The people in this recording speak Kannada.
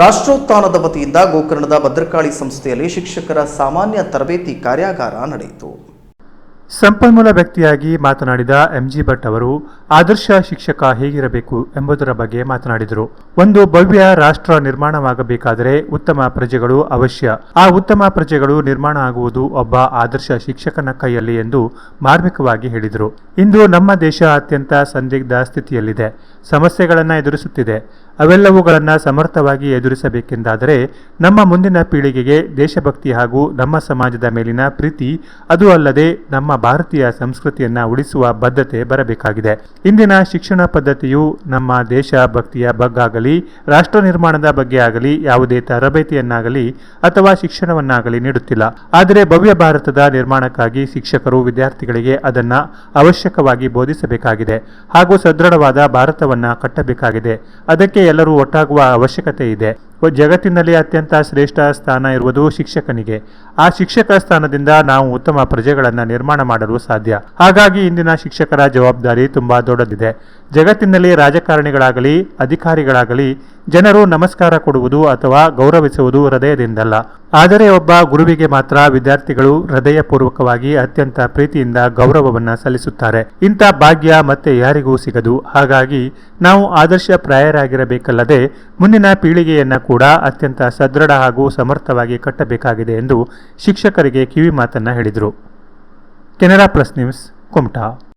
ರಾಷ್ಟ್ರೋತ್ಥಾನದ ವತಿಯಿಂದ ಗೋಕರ್ಣದ ಭದ್ರಕಾಳಿ ಸಂಸ್ಥೆಯಲ್ಲಿ ಶಿಕ್ಷಕರ ಸಾಮಾನ್ಯ ತರಬೇತಿ ಕಾರ್ಯಾಗಾರ ನಡೆಯಿತು. ಸಂಪನ್ಮೂಲ ವ್ಯಕ್ತಿಯಾಗಿ ಮಾತನಾಡಿದ ಎಂಜಿ ಭಟ್ ಅವರು, ಆದರ್ಶ ಶಿಕ್ಷಕ ಹೇಗಿರಬೇಕು ಎಂಬುದರ ಬಗ್ಗೆ ಮಾತನಾಡಿದರು. ಒಂದು ಭವ್ಯ ರಾಷ್ಟ್ರ ನಿರ್ಮಾಣವಾಗಬೇಕಾದರೆ ಉತ್ತಮ ಪ್ರಜೆಗಳು ಅವಶ್ಯ. ಆ ಉತ್ತಮ ಪ್ರಜೆಗಳು ನಿರ್ಮಾಣ ಆಗುವುದು ಒಬ್ಬ ಆದರ್ಶ ಶಿಕ್ಷಕನ ಕೈಯಲ್ಲಿ ಎಂದು ಮಾರ್ಮಿಕವಾಗಿ ಹೇಳಿದರು. ಇಂದು ನಮ್ಮ ದೇಶ ಅತ್ಯಂತ ಸಂದಿಗ್ಧ ಸ್ಥಿತಿಯಲ್ಲಿದೆ. ಸಮಸ್ಯೆಗಳನ್ನು ಎದುರಿಸುತ್ತಿದೆ. ಅವೆಲ್ಲವುಗಳನ್ನು ಸಮರ್ಥವಾಗಿ ಎದುರಿಸಬೇಕೆಂದಾದರೆ ನಮ್ಮ ಮುಂದಿನ ಪೀಳಿಗೆಗೆ ದೇಶಭಕ್ತಿ ಹಾಗೂ ನಮ್ಮ ಸಮಾಜದ ಮೇಲಿನ ಪ್ರೀತಿ, ಅದು ಅಲ್ಲದೆ ನಮ್ಮ ಭಾರತೀಯ ಸಂಸ್ಕೃತಿಯನ್ನು ಉಳಿಸುವ ಬದ್ಧತೆ ಬರಬೇಕಾಗಿದೆ. ಇಂದಿನ ಶಿಕ್ಷಣ ಪದ್ಧತಿಯು ನಮ್ಮ ದೇಶ ಭಕ್ತಿಯ ಬಗ್ಗಾಗಲಿ, ರಾಷ್ಟ್ರ ನಿರ್ಮಾಣದ ಬಗ್ಗೆ ಆಗಲಿ, ಯಾವುದೇ ತರಬೇತಿಯನ್ನಾಗಲಿ ಅಥವಾ ಶಿಕ್ಷಣವನ್ನಾಗಲಿ ನೀಡುತ್ತಿಲ್ಲ. ಆದರೆ ಭವ್ಯ ಭಾರತದ ನಿರ್ಮಾಣಕ್ಕಾಗಿ ಶಿಕ್ಷಕರು ವಿದ್ಯಾರ್ಥಿಗಳಿಗೆ ಅದನ್ನು ಅವಶ್ಯಕವಾಗಿ ಬೋಧಿಸಬೇಕಾಗಿದೆ. ಹಾಗೂ ಸದೃಢವಾದ ಭಾರತವನ್ನು ಕಟ್ಟಬೇಕಾಗಿದೆ. ಅದಕ್ಕೆ ಎಲ್ಲರೂ ಒಟ್ಟಾಗುವ ಅವಶ್ಯಕತೆ ಇದೆ. ಜಗತ್ತಿನಲ್ಲಿ ಅತ್ಯಂತ ಶ್ರೇಷ್ಠ ಸ್ಥಾನ ಇರುವುದು ಶಿಕ್ಷಕನಿಗೆ. ಆ ಶಿಕ್ಷಕ ಸ್ಥಾನದಿಂದ ನಾವು ಉತ್ತಮ ಪ್ರಜೆಗಳನ್ನು ನಿರ್ಮಾಣ ಮಾಡಲು ಸಾಧ್ಯ. ಹಾಗಾಗಿ ಇಂದಿನ ಶಿಕ್ಷಕರ ಜವಾಬ್ದಾರಿ ತುಂಬಾ ದೊಡ್ಡದಿದೆ. ಜಗತ್ತಿನಲ್ಲಿ ರಾಜಕಾರಣಿಗಳಾಗಲಿ, ಅಧಿಕಾರಿಗಳಾಗಲಿ ಜನರು ನಮಸ್ಕಾರ ಕೊಡುವುದು ಅಥವಾ ಗೌರವಿಸುವುದು ಹೃದಯದಿಂದಲ್ಲ. ಆದರೆ ಒಬ್ಬ ಗುರುವಿಗೆ ಮಾತ್ರ ವಿದ್ಯಾರ್ಥಿಗಳು ಹೃದಯಪೂರ್ವಕವಾಗಿ ಅತ್ಯಂತ ಪ್ರೀತಿಯಿಂದ ಗೌರವವನ್ನು ಸಲ್ಲಿಸುತ್ತಾರೆ. ಇಂಥ ಭಾಗ್ಯ ಮತ್ತೆ ಯಾರಿಗೂ ಸಿಗದು? ಹಾಗಾಗಿ ನಾವು ಆದರ್ಶ ಪ್ರಾಯರಾಗಿರಬೇಕಲ್ಲದೆ ಮುಂದಿನ ಪೀಳಿಗೆಯನ್ನ ಕೂಡ ಅತ್ಯಂತ ಸದೃಢ ಹಾಗೂ ಸಮರ್ಥವಾಗಿ ಕಟ್ಟಬೇಕಾಗಿದೆ ಎಂದು ಶಿಕ್ಷಕರಿಗೆ ಕಿವಿ ಮಾತನ್ನ ಹೇಳಿದರು. Canara plus news, Kumta.